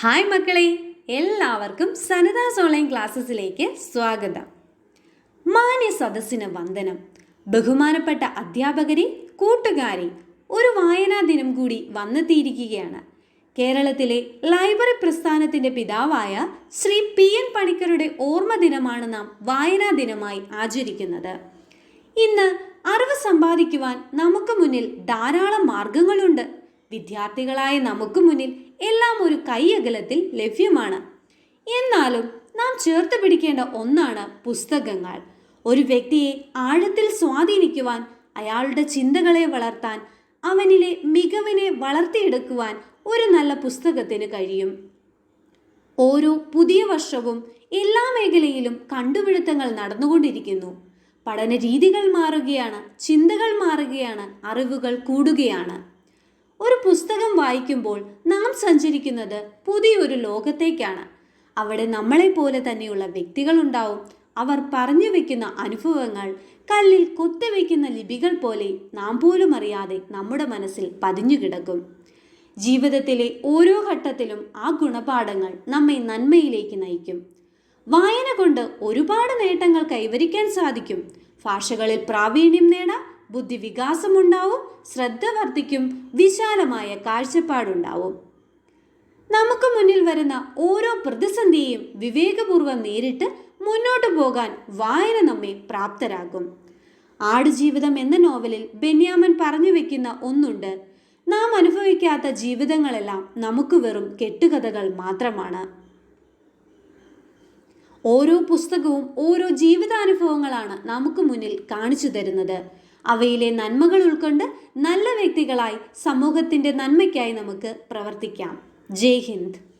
Hi മക്കളെ എല്ലാവർക്കും സനിതാസ് online ക്ലാസ്സസിലേക്ക് സ്വാഗതം. മാന്യ സദസ്സിന് വന്ദനം. ബഹുമാനപ്പെട്ട അധ്യാപകരെ കൂട്ടുകാരെ ഒരു വായനാ ദിനം കൂടി വന്നെത്തിയിരിക്കുകയാണ്. കേരളത്തിലെ ലൈബ്രറി പ്രസ്ഥാനത്തിന്റെ പിതാവായ ശ്രീ പി എൻ പണിക്കരുടെ ഓർമ്മ ദിനമാണ് നാം വായനാ ദിനമായി ആചരിക്കുന്നത്. ഇന്ന് അറിവ് സമ്പാദിക്കുവാൻ നമുക്ക് മുന്നിൽ ധാരാളം മാർഗങ്ങളുണ്ട്. വിദ്യാർത്ഥികളായ നമുക്ക് മുന്നിൽ എല്ലാം ഒരു കൈയകലത്തിൽ ലഭ്യമാണ്. എന്നാലും നാം ചേർത്ത് പിടിക്കേണ്ട ഒന്നാണ് പുസ്തകങ്ങൾ. ഒരു വ്യക്തിയെ ആഴത്തിൽ സ്വാധീനിക്കുവാൻ അയാളുടെ ചിന്തകളെ വളർത്താൻ അവനിലെ മികവിനെ വളർത്തിയെടുക്കുവാൻ ഒരു നല്ല പുസ്തകത്തിന് കഴിയും. ഓരോ പുതിയ വർഷവും എല്ലാ മേഖലയിലും കണ്ടുപിടുത്തങ്ങൾ നടന്നുകൊണ്ടിരിക്കുന്നു. പഠന രീതികൾ മാറുകയാണ് ചിന്തകൾ മാറുകയാണ് അറിവുകൾ കൂടുകയാണ്. ഒരു പുസ്തകം വായിക്കുമ്പോൾ നാം സഞ്ചരിക്കുന്നത് പുതിയൊരു ലോകത്തേക്കാണ്. അവിടെ നമ്മളെ പോലെ തന്നെയുള്ള വ്യക്തികളുണ്ടാവും അവർ പറഞ്ഞു വെക്കുന്ന അനുഭവങ്ങൾ കല്ലിൽ കൊത്തിവെക്കുന്ന ലിപികൾ പോലെ നാം പോലും അറിയാതെ നമ്മുടെ മനസ്സിൽ പതിഞ്ഞു കിടക്കും. ജീവിതത്തിലെ ഓരോ ഘട്ടത്തിലും ആ ഗുണപാഠങ്ങൾ നമ്മെ നന്മയിലേക്ക് നയിക്കും. വായന കൊണ്ട് ഒരുപാട് നേട്ടങ്ങൾ കൈവരിക്കാൻ സാധിക്കും. ഭാഷകളിൽ പ്രാവീണ്യം നേടാം ബുദ്ധി വികാസമുണ്ടാവും ശ്രദ്ധ വർദ്ധിക്കും വിശാലമായ കാഴ്ചപ്പാടുണ്ടാവും. നമുക്ക് മുന്നിൽ വരുന്ന ഓരോ പ്രതിസന്ധിയെയും വിവേകപൂർവം നേരിട്ട് മുന്നോട്ട് പോകാൻ വായന നമ്മെ പ്രാപ്തരാകും ആടുജീവിതം എന്ന നോവലിൽ ബെന്യാമൻ പറഞ്ഞു വെക്കുന്ന ഒന്നുണ്ട് നാം അനുഭവിക്കാത്ത ജീവിതങ്ങളെല്ലാം നമുക്ക് വെറും കെട്ടുകഥകൾ മാത്രമാണ്. ഓരോ പുസ്തകവും ഓരോ ജീവിതാനുഭവങ്ങളാണ് നമുക്ക് മുന്നിൽ കാണിച്ചു തരുന്നത്. അവയിലെ നന്മകൾ ഉൾക്കൊണ്ട് നല്ല വ്യക്തികളായി സമൂഹത്തിന്റെ നന്മയ്ക്കായി നമുക്ക് പ്രവർത്തിക്കാം. ജയ് ഹിന്ദ്.